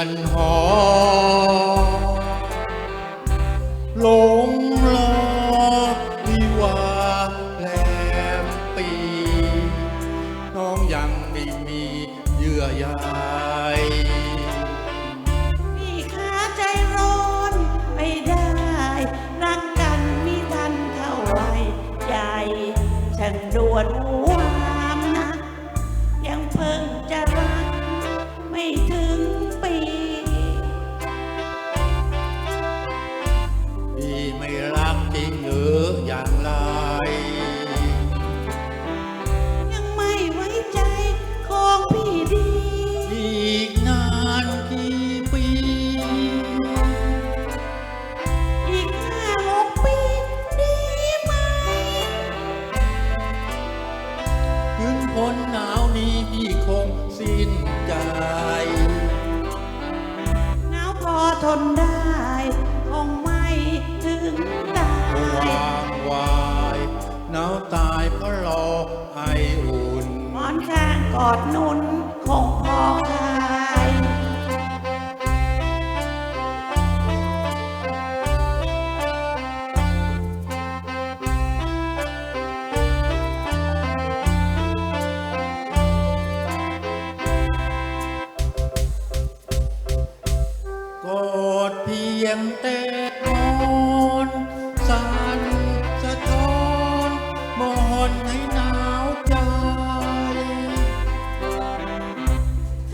อนหอหลงลอวิวาแลมปีน้องยังไม่มีเยื่อใย นหนาวนี้พี่คงสิ้นใจ หนาวพอทนได้คงไม่ถึงตาเมื่อยวางวายหนาวตายเพราะรอไออุ่นหมอนข้างกอดหนุน ยงแต่นอนสันสะท้อนมอนให้หนาวใจ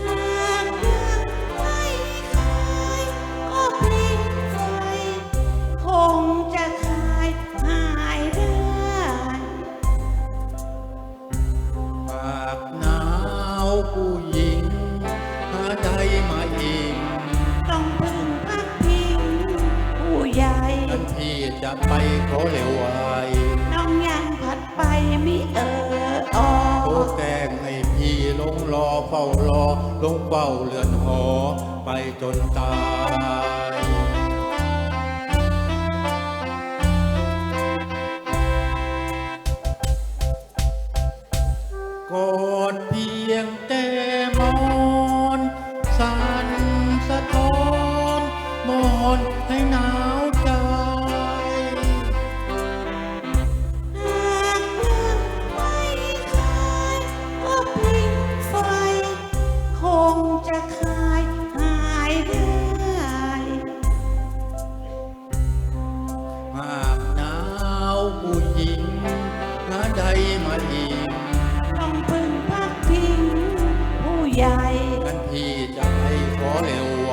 หากยังไม่คลายก็พลิกไฟคงจะหายได้ปากหนาวผู้หญิงหาใดมาอิง นั้นพี่จะไปขอเร็วไวน้องยังผัดไปมิเออออโทษแกล้งให้พี่ลงรอเฝ้ารอลงเฝ้าเรือนหอไปจนตายกอดเพียง ใหญ่กันพี่จะให้ขอเร็วไว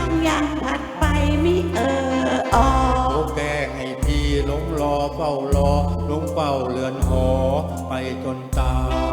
น้องยังผัดไปมิเออออโทษแกล้งให้พี่ลงรอเฝ้ารอลงเฝ้าเรือนหอไปจนตาย